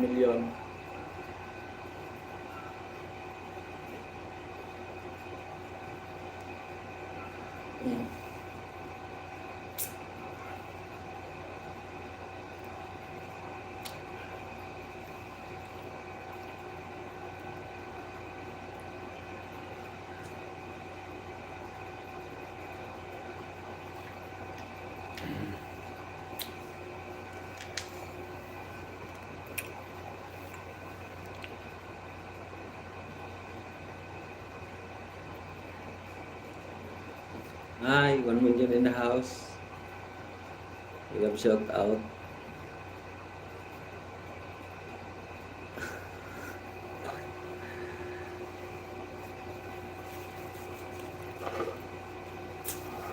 1 Hi, 1 million in the house. We have shout out.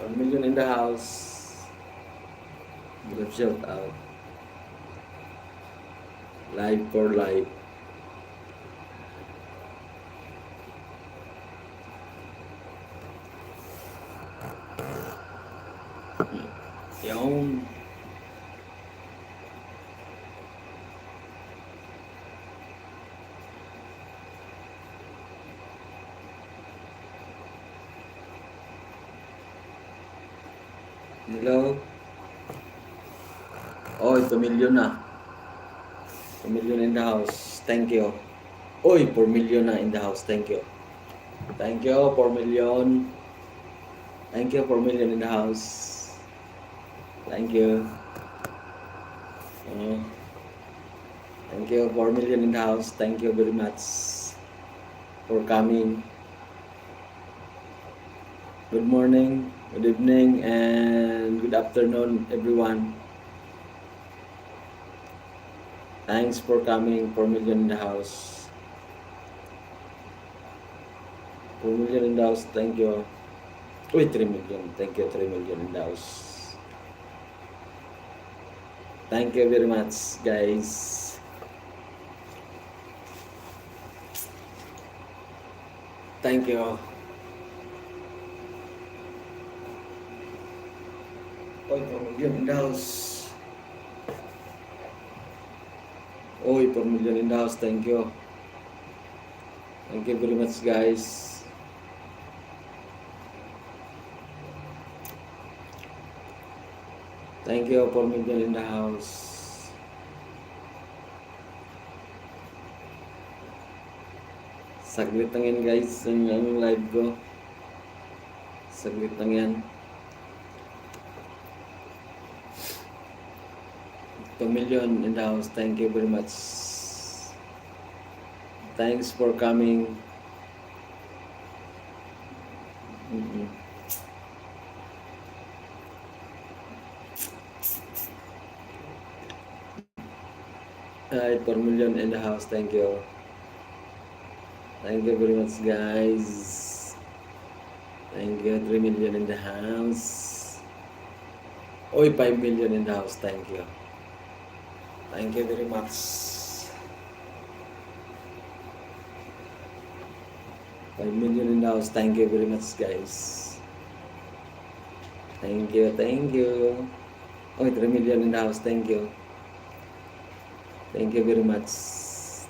One million in the house. We have shout out. Live for life. Million na. 2 million in the house. Thank you. 4 million na in the house. Thank you. Thank you, 4 million. Thank you, 4 million in the house. Thank you. Uh, thank you, 4 million in the house. Thank you very much for coming. Good morning, good evening, and good afternoon, everyone. Thanks for coming, 4 million in the house. 4 million in the house, thank you. Uy, 3 million. Thank you, 3 million in the house. Thank you very much, guys. Thank you. Oy, 4 million in the house. Oy, 4 million in the house. Thank you. Thank you very much, guys. Thank you for million in the house. Saglit lang yan guys, ang ang live ko. Saglit lang yan. 2 million in the house. Thank you very much. Thanks for coming. Mm-mm. Hi, 4 million in the house. Thank you. Thank you very much, guys. Thank you. 3 million in the house. Oy, 5 million in the house. Thank you. Thank you very much. 5 million in the house. Thank you very much, guys. Thank you, thank you. Oy, 3 million in the house. Thank you. Thank you very much.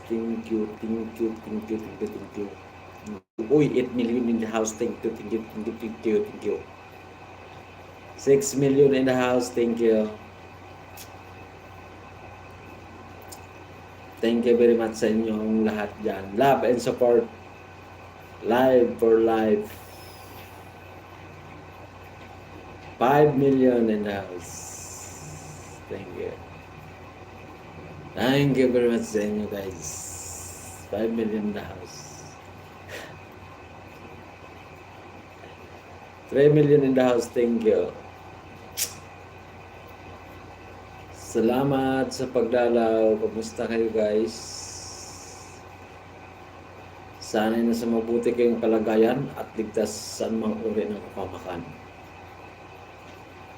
Thank you, thank you, thank you, thank you, thank you. Uy, 8 million in the house. Thank you, thank you, thank you, thank you, thank you. 6 million in the house. Thank you. Thank you very much sa inyong lahat dyan. Love and support. Live for life. 5 million in the house. Thank you. Thank you very much sa inyo guys. 5 million in the house. 3 million in the house, thank you. Salamat sa pagdalaw. Kumusta kayo guys? Sana'y nasa mabuti kayong kalagayan at ligtas sa anumang uri ng kapamakan.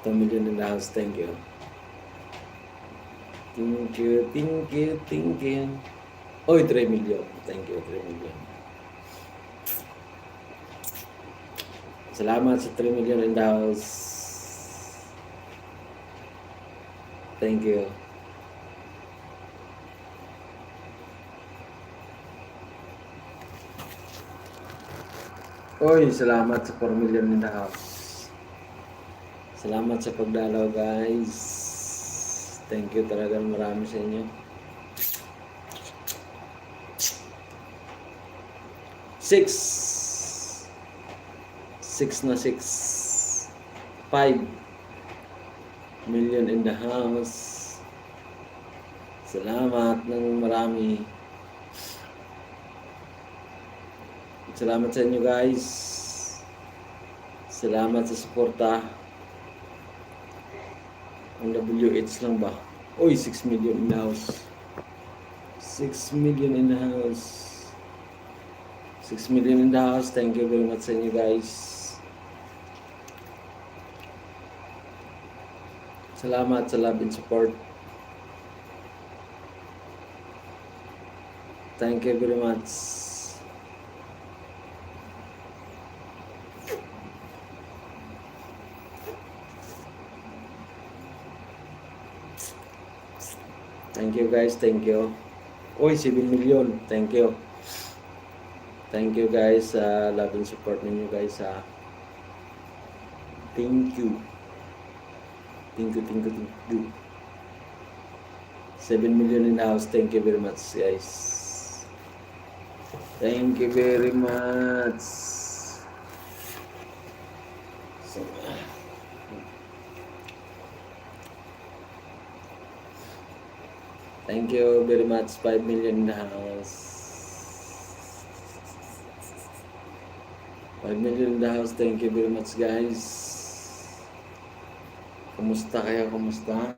2 million in the house, thank you. Thank you, thank you, thank you. Oy, 3 million. Thank you, 3 million. Salamat sa 3 million in the house. Thank you. Oy, salamat sa 4 million in the house. Salamat sa pagdalaw, guys. Thank you talaga marami sa inyo. Six. Six na six. Five million in the house. Salamat ng marami. Salamat sa inyo guys. Salamat sa suporta. Ang WH lang ba? Uy, 6 million in the house. 6 million in the house. 6 million in the house. Thank you very much sa inyo guys. Salamat sa love and support. Thank you very much. Thank you guys, thank you. Uy, 7 million. Thank you. Thank you guys sa love and support ninyo guys ha. Thank you. Thank you, thank you, thank you. 7 million in house. Thank you very much guys. Thank you very much. Thank you very much. 5 million house. 5 million house. Thank you very much, guys. Kumusta kayo? Kumusta?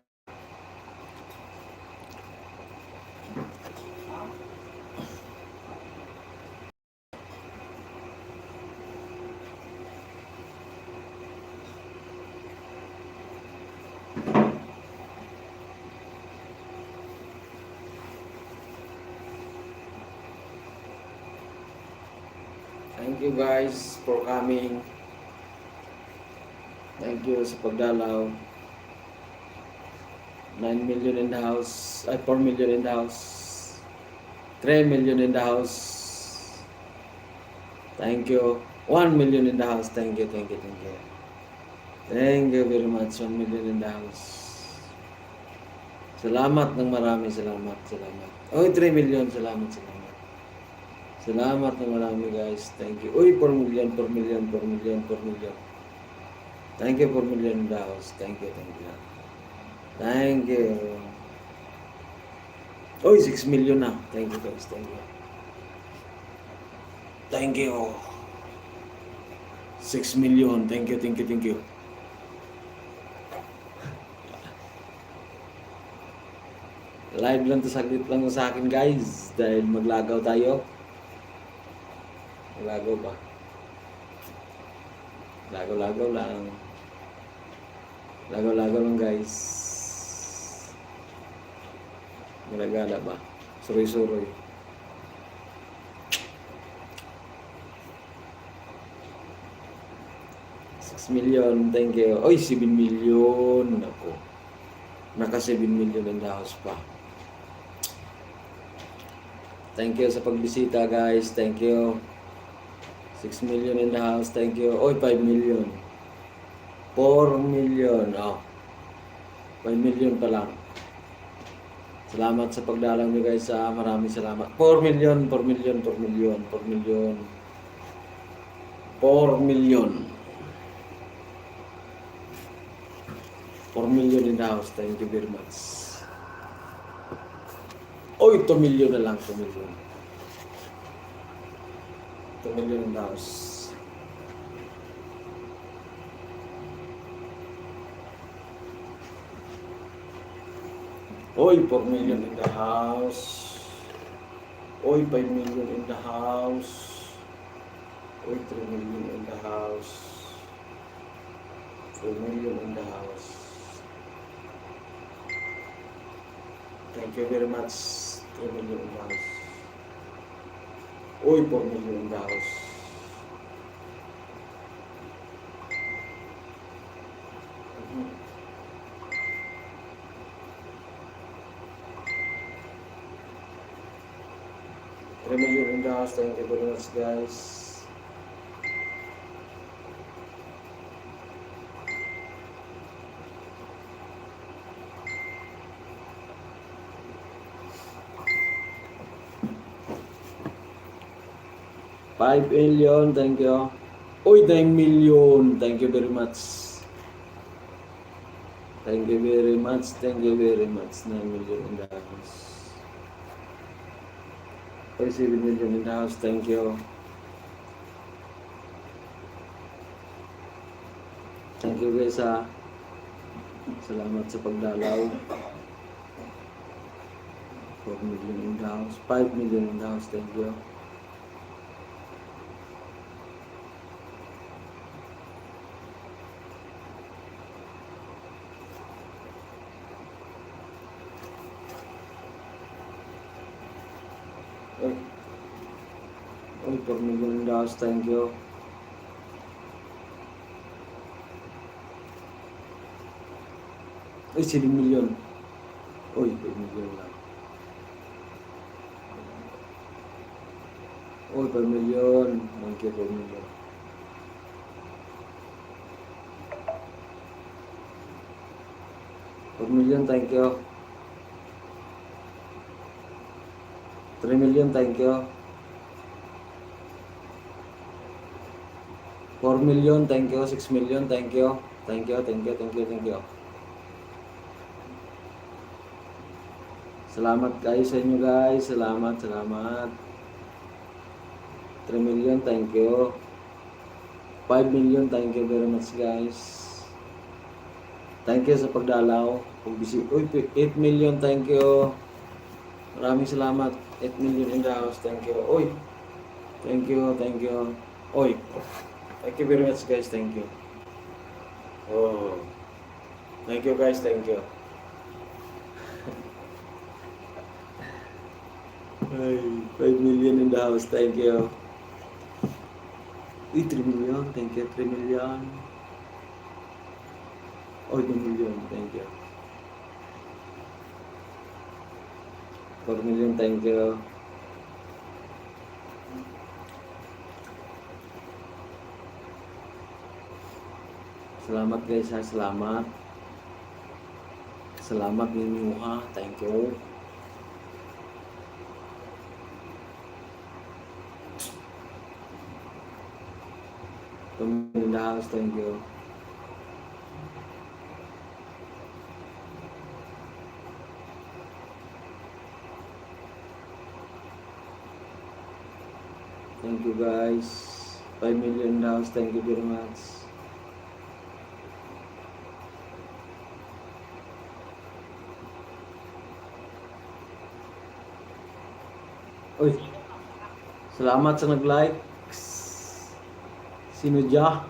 Thank you guys for coming. Thank you sa pagdalaw. 9 million in the house. Ay, 4 million in the house. 3 million in the house. Thank you. 1 million in the house. Thank you, thank you, thank you. Thank you very much. 1 million in the house. Salamat ng marami. Salamat, salamat. Oh, 3 million. Salamat, salamat. Salamat ng marami guys. Thank you. Uy, 4 million, 4 million, 4 million, 4 million. Thank you, 4 million in the house. Thank you, thank you. Thank you. Uy, 6 million na. Thank you guys. Thank you. Thank you. 6 million. Thank you, thank you, thank you. Live lang to saglit lang sa akin guys dahil maglagaw tayo. Lagaw ba? Lagaw-lagaw lang. Lagaw-lagaw lang guys. Malagala ba? Suroy-suroy. Million, thank you. Oy, 7 million. Ako. Naka 7 million the house pa. Thank you sa pagbisita guys. Thank you. 6 million in the house. Thank you. Oy, 5 million. 4 million. Oh. 5 million pa lang. Salamat sa pagdalang niyo guys. Ah, maraming salamat. 4 million, 4 million, 4 million, 4 million. 4 million. 4 million in the house. Thank you very much. Oy, 2 million na lang, 2 million. 2 million in the house. Oy, 4 million in the house. Oy, 5 million in the house. Oy, 3 million in the house. 4 million in the house. Thank you very much. 3 million in the house. Oy, 4 million in the house. Million in the. Thank you very much, guys. Five million, thank you. Uy, 9 million. Thank you very much. Thank you very much. Thank you very much. 9 million in. Uy, 7 million in the house. Thank you. Thank you guys ha. Salamat sa pagdalaw. 4 million in the house. 5 million in the house. Thank you. Uy. Uy, 4 million in the house. Thank you. Uy, 7 million. Uy, 5 million lang. Uy, 5 million. Thank you, 5 million. Five million, thank you. 3 million, thank you. 4 million, thank you. 6 million, thank you. Thank you, thank you, thank you, thank you. Salamat guys sa inyo guys. Salamat, salamat. 3 million, thank you. 5 million, thank you very much guys. Thank you sa pagdalaw. Pagbisi Uy, 8 million, thank you. Maraming salamat. 8 million in the house, thank you. Uy, thank you, thank you. Uy, thank you very much guys, thank you. Oh, thank you guys, thank you. Ay, 5 million in the house, thank you. Uy, 3 million, thank you, 3 million. Uy, 2 million, thank you. 4 million, thank you. Salamat guys ha, salamat. Salamat ninyo ha, thank you. Come in the house, thank you. Thank you guys. 5 million dollars, thank you very much. Uy, salamat sa nag-likes. Sino dya?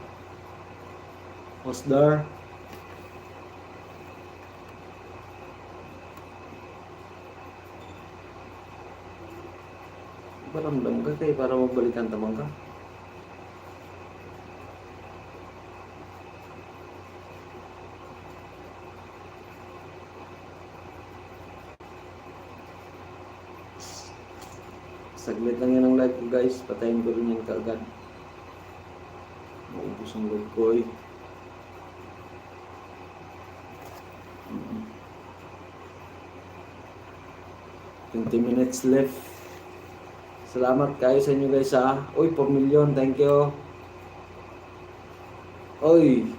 Hosdar. Paramdam ka kay para magbalikan tamang ka. Saglit lang yan ang live ko guys. Patayin ko rin yan kaagad. Maubos ang live ko eh. Mm. 20 minutes left. Salamat kayo sa inyo guys ha. Uy, 4 million. Thank you. Uy.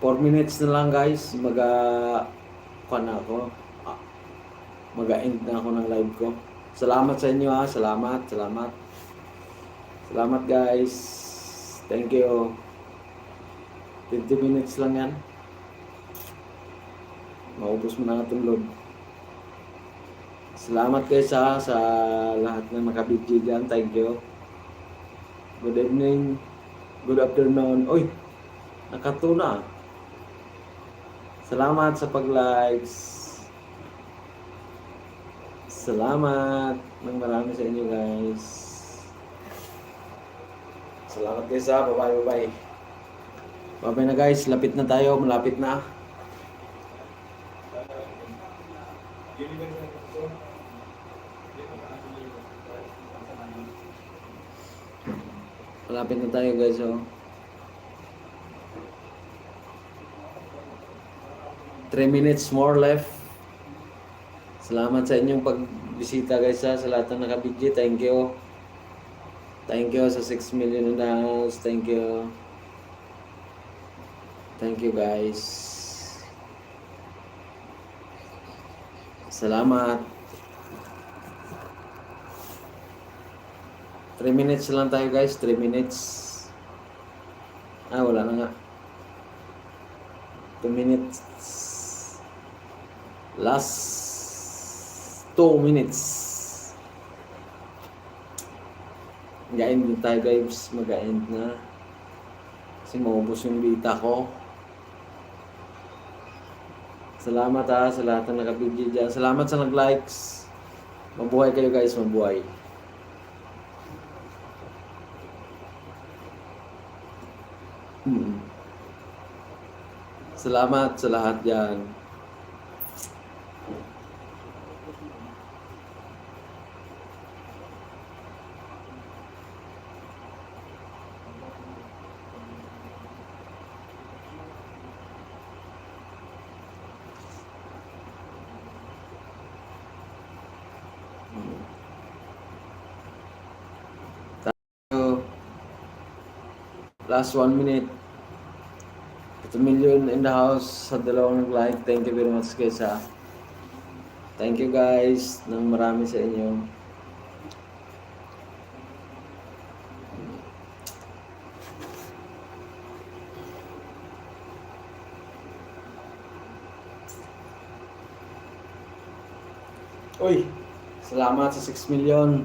4 minutes na lang guys. Mag uh, na ako. Ah, mag-end na ako ng live ko. Salamat sa inyo ha. Salamat, salamat. Salamat guys. Thank you. 20 minutes lang yan. Maubos mo na itong load. Salamat guys ha sa lahat na nakabidyo dyan. Thank you. Good evening. Good afternoon. Uy, nakatuna. Salamat sa pag-likes. Salamat ng marami sa inyo guys. Salamat guys ha. Bye-bye, bye-bye. Bye-bye na guys. Lapit na tayo. Malapit na. Malapit na tayo guys oh. 3 minutes more left. Salamat sa inyong pagbisita guys ha, sa lahat ng nakabidyo. Thank you. Thank you sa 6 million house. Thank you. Thank you guys. Salamat. 3 minutes lang tayo guys. 3 minutes. Ah, wala na nga. 2 minutes. Last 2 minutes. Mag-end din tayo guys. Mag-end na. Kasi maubos yung data ko. Salamat ha sa lahat ng nakabidyo dyan. Salamat sa nag-likes. Mabuhay kayo guys, mabuhay. Hmm. Salamat sa lahat dyan. Last one minute. Ito million in the house sa dalawang like. Thank you very much guys ha. Thank you guys ng marami sa inyo. Uy, salamat sa 6 million.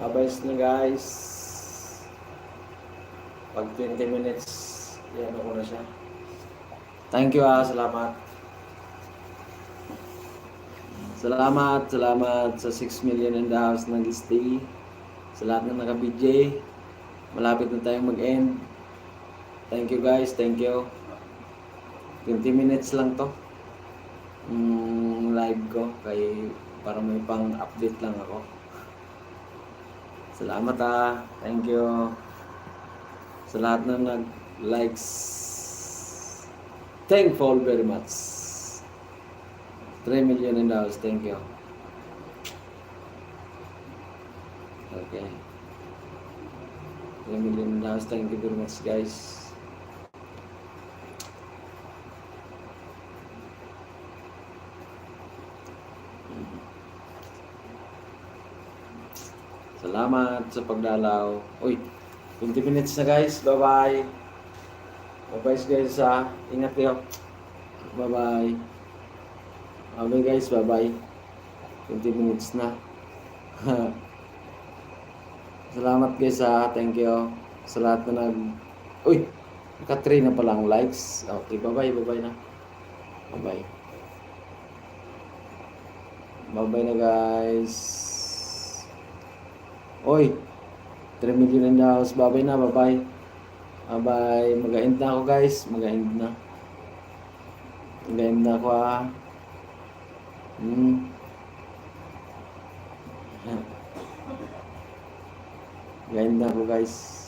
Abayos na guys. Pag 20 minutes, yan ako na siya. Thank you ah, salamat. Salamat, salamat sa 6 million in the house ng stay. Sa lahat na naka-BJ. Malapit na tayong mag-end. Thank you guys, thank you. 20 minutes lang to. Mm, live ko kay para may pang update lang ako. Salamat ah. Thank you. Sa lahat na nag-likes. Thankful very much. 3 million in house. Thank you. Okay. 3 million in house. Thank you very much guys. Salamat sa pagdalaw. Uy, 20 minutes na guys. Bye-bye. Bye-bye guys ha. Ingat kayo. Bye-bye. Bye-bye guys. Bye-bye. 20 minutes na. Salamat guys ha. Thank you. Sa lahat na nag... Uy! Naka-3 na palang likes. Okay, bye-bye. Bye-bye na. Bye-bye. Bye-bye na guys. Oy, 3 million in the house. Bye-bye na, bye-bye. Bye-bye. Mag-end na ako guys. Mag-end na. Mag-end na ako ah. Hmm. Mag-end na ako guys.